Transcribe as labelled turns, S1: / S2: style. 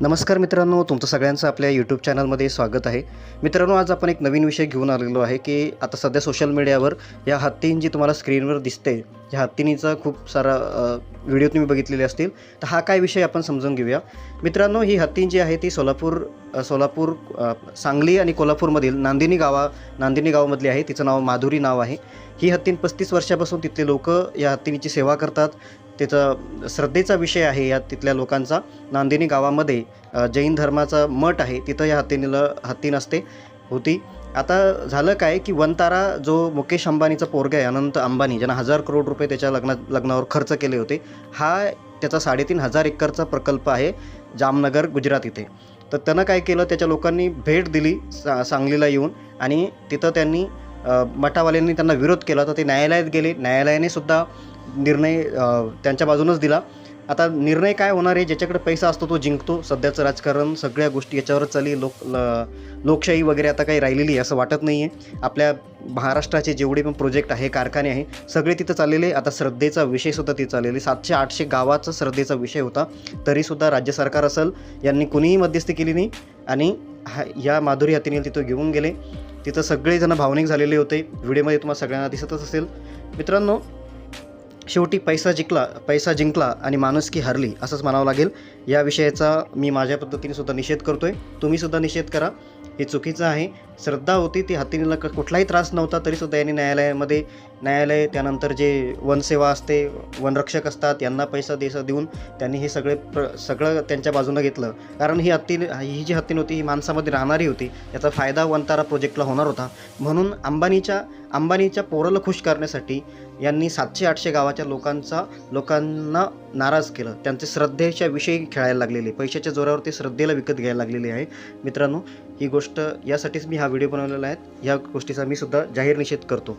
S1: नमस्कार मित्रांनो तुमचं सगळ्यांचं आपल्या यूट्यूब चॅनलमध्ये स्वागत आहे. मित्रांनो आज आपण एक नवीन विषय घेऊन आलेलो आहे की आता सध्या सोशल मीडियावर या हत्तीं जी तुम्हाला स्क्रीनवर दिसते. या हत्तीनीचा खूप सारा व्हिडिओ तुम्ही बघितलेले असतील. तर हा काय विषय आपण समजून घेऊया. मित्रांनो ही हत्तीं जी आहे ती सोलापूर सोलापूर सांगली आणि कोल्हापूरमधील नांदिनी गावा नांदिनी गावामधली आहे. तिचं नाव माधुरी नाव आहे. ही हत्तीन पस्तीस वर्षापासून तिथले लोक या हत्तीनीची सेवा करतात. त्याचा श्रद्धेचा विषय आहे या तिथल्या लोकांचा. नांदिनी गावामध्ये जैन धर्माचा मठ आहे. तिथं या हत्तीनीला हत्ती नसते होती. आता झालं काय की वनतारा जो मुकेश अंबानीचा पोरगा आहे अनंत अंबानी ज्यानं हजार करोड रुपये त्याच्या लग्नात लग्नावर खर्च केले होते हा त्याचा साडेतीन हजार एकरचा प्रकल्प आहे जामनगर गुजरात इथे. तर त्यानं काय केलं त्याच्या लोकांनी भेट दिली सा सांगलीला येऊन आणि तिथं त्यांनी मठावाल्यांनी त्यांना विरोध केला. तर ते न्यायालयात गेले. न्यायालयाने सुद्धा निर्णय त्यांच्या बाजूनच दिला. आता निर्णय काय होणार आहे? ज्याच्याकडे पैसा असतो तो जिंकतो. सध्याचं राजकारण सगळ्या गोष्टी याच्यावरच चालली लोक ल- लोकशाही वगैरे आता काही राहिलेली आहे असं वाटत नाही आहे आपल्या महाराष्ट्राचे जेवढे पण प्रोजेक्ट आहे कारखाने आहे सगळे तिथं चाललेले आता श्रद्धेचा विषयसुद्धा तिथं चाललेले सातशे आठशे गावाचा श्रद्धेचा विषय होता. तरीसुद्धा राज्य सरकार असेल यांनी कुणीही मध्यस्थी केली नाही. आणि हा या माधुरी हातीने तिथं घेऊन गेले. तिथं सगळेजण भावनिक झालेले होते. व्हिडिओमध्ये तुम्हाला सगळ्यांना दिसतच असेल. मित्रांनो शेवटी पैसा जिंकला पैसा जिंकला आणि माणुसकी हरली असंच म्हणावं लागेल. या विषयाचा मी माझ्या पद्धतीने सुद्धा निषेध करतोय. आहे तुम्हीसुद्धा निषेध करा. हे चुकीचं आहे. श्रद्धा होती ती हत्तीनीला कुठलाही त्रास नव्हता तरीसुद्धा यांनी न्यायालयामध्ये न्यायालय त्यानंतर जे वनसेवा असते वनरक्षक असतात यांना पैसा देसा देऊन त्यांनी हे सगळे प्र सगळं त्यांच्या बाजूनं घेतलं. कारण ही हत्ती ही जी हत्तीन होती ही माणसामध्ये राहणारी होती. याचा फायदा वनतारा प्रोजेक्टला होणार होता. म्हणून अंबानीच्या अंबानीच्या पोराला खुश करण्यासाठी यांनी सातशे आठशे गावाच्या लोकांचा लोकांना नाराज केलं. त्यांचे श्रद्धेच्या विषयी खेळायला लागलेले. पैशाच्या जोरावर ते श्रद्धेला विकत घ्यायला लागलेले आहे. मित्रांनो ही गोष्ट यासाठीच मी हा व्हिडिओ बनवलेला आहे. या गोष्टीचा मी सुद्धा जाहीर निषेध करतो.